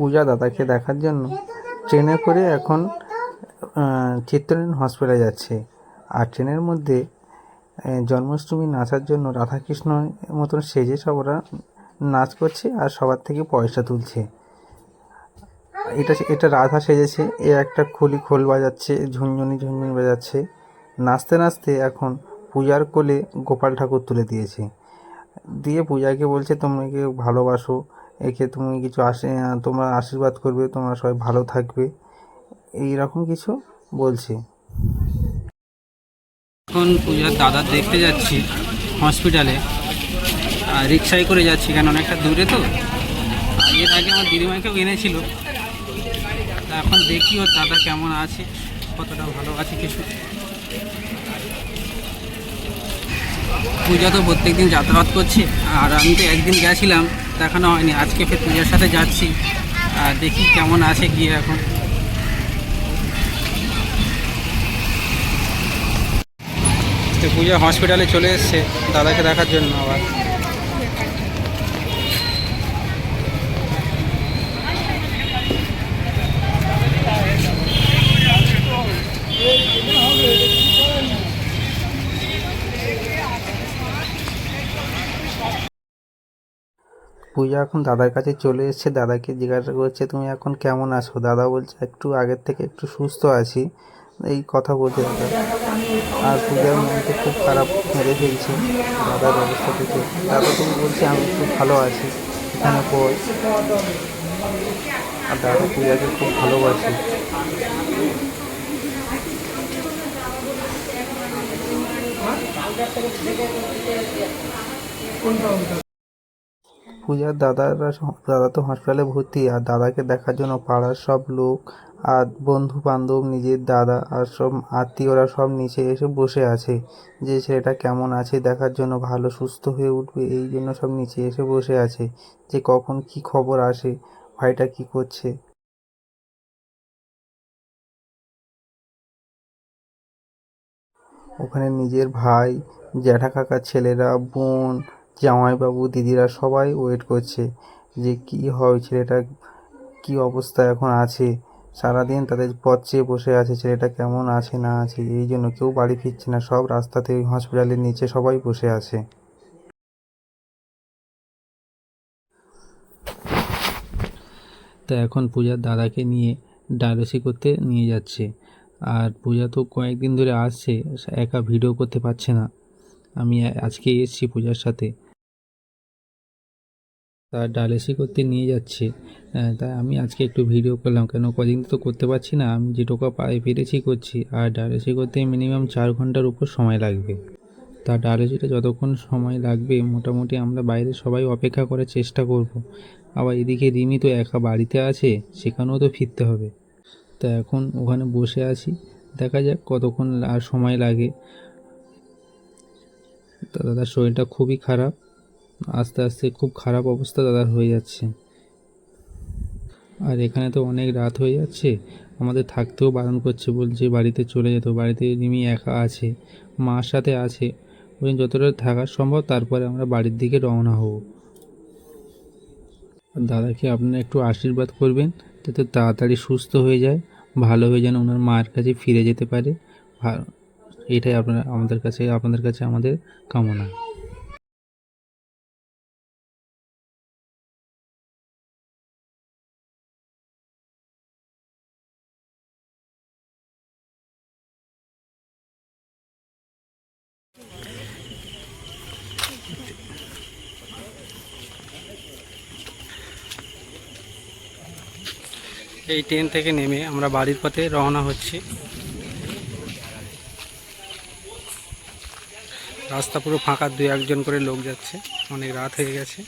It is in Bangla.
পূজা দাদাকে দেখার জন্য ট্রেনে করে এখন চিত্তরঞ্জন হসপিটালে যাচ্ছে। আর ট্রেনের মধ্যে জন্মাষ্টমী নাচার জন্য রাধাকৃষ্ণর মতন সেজে সব ওরা নাচ করছে আর সবার থেকে পয়সা তুলছে। এটা এটা রাধা সেজেছে, এ একটা খুলি খোল বাজাচ্ছে, ঝুনঝুনি ঝুনঝুনি বাজাচ্ছে। নাচতে নাচতে এখন পূজার কোলে গোপাল ঠাকুর তুলে দিয়েছে। দিয়ে পূজাকে বলছে তুমি একে ভালোবাসো একে তুমি কিছু আসে তোমরা আশীর্বাদ করবে, তোমরা সবাই ভালো থাকবে। এই রকম কিছু বলছে। এখন পূজার দাদা দেখতে যাচ্ছি হসপিটালে। আর রিক্সায় করে যাচ্ছি, কেন অনেকটা দূরে তো। এর আগে আমার দিদিমাকেও এনেছিল। এখন দেখি ওর দাদা কেমন আছে, কতটা ভালো আছে কিছু। পূজা তো প্রত্যেকদিন যাতায়াত করছে। আর আমি তো একদিন গেছিলাম দেখানো হয়নি। আজকে ফের পূজার সাথে যাচ্ছি। আর দেখি কেমন আছে গিয়ে এখন। তো পূজা হসপিটালে চলে এসছে দাদাকে দেখার জন্য আবার। পূজা এখন দাদার কাছে চলে এসেছে, দাদাকে জিজ্ঞাসা করছে, তুমি এখন কেমন আছো? দাদা বলছে, একটু আগের থেকে একটু সুস্থ আছি। এই কথা বলছে দাদা। আর পূজার মনটা খুব খারাপ মেরে ফেলছে দাদার অবস্থা থেকে দাদা তুমি বলছে, আমি একটু ভালো আছি, এখানে পর আর দাদা পূজাকে খুব ভালোবাসে। পূজার দাদারা দাদা তো হসপিটালে ভর্তি, আর দাদাকে দেখার জন্য পাড়ার সব লোক আর বন্ধু বান্ধব নিজের দাদা আর সব আত্মীয়রা সব নিচে এসে বসে আছে। যে ছেলেটা কেমন আছে দেখার জন্য ভালো, সুস্থ হয়ে উঠবে এই জন্য সব নিচে এসে বসে আছে। যে কখন কি খবর আসে, ভাইটা কি করছে? ওখানে নিজের ভাই জ্যাঠা কাকার ছেলেরা, বোন জামাইবাবু, দিদিরা সবাই ওয়েট করছে যে কি হয় ছেলেটা, কি অবস্থা এখন আছে। সারাদিন তাদের পথ চেয়ে বসে আছে, ছেলেটা কেমন আছে, না আছে, এই জন্য কেউ বাড়ি ফিরছে না, সব রাস্তাতে হসপিটালের নিচে সবাই বসে আছে। তো এখন পূজার দাদাকে নিয়ে ডায়ালিসিস করতে নিয়ে যাচ্ছে। আর পূজা তো কয়েকদিন ধরে আসছে, একা ভিডিও করতে পারছে না। আমি আজকে এসেছি পূজার সাথে। তার ডায়ালিসিস করতে নিয়ে যাচ্ছে। তাই আমি আজকে একটু ভিডিও করলাম কেন কদিন তো করতে পারছি না, আমি যেটুকু পায়ে পেরেছি করছি। আর ডায়ালিসিস করতে মিনিমাম চার ঘণ্টার উপর সময় লাগবে। তা ডায়ালিসিসটা যতক্ষণ সময় লাগবে, মোটামুটি আমরা বাইরে সবাই অপেক্ষা করার চেষ্টা করব। আবার এদিকে রিমি তো একা বাড়িতে আছে, সেখানেও তো ফিরতে হবে। তা এখন ওখানে বসে আছি, দেখা যাক কতক্ষণ আর সময় লাগে। তা দাদার শরীরটা খুবই খারাপ। আস্তে আস্তে খুব খারাপ অবস্থা দাদার হয়ে যাচ্ছে। আর এখানে তো অনেক রাত হয়ে যাচ্ছে। আমাদের থাকতেও বারণ করছে, বলছে বাড়িতে চলে যেত, বাড়িতে রিমি একা আছে, মার সাথে আছে। ওই যতটা থাকা সম্ভব, তারপরে আমরা বাড়ির দিকে রওনা হব। দাদাকে আপনারা একটু আশীর্বাদ করবেন, যাতে তাড়াতাড়ি সুস্থ হয়ে যায়, ভালো হয়ে যেন ওনার মায়ের কাছে ফিরে যেতে পারে। এটাই আপনারা, আমাদের কাছে, আপনাদের কাছে আমাদের কামনা। এই ট্রেন থেকে নেমে আমরা বাড়ির পথে রওনা হচ্ছি। রাস্তা পুরো ফাঁকা দু একজন করে লোক যাচ্ছে, অনেক রাত হয়ে গেছে।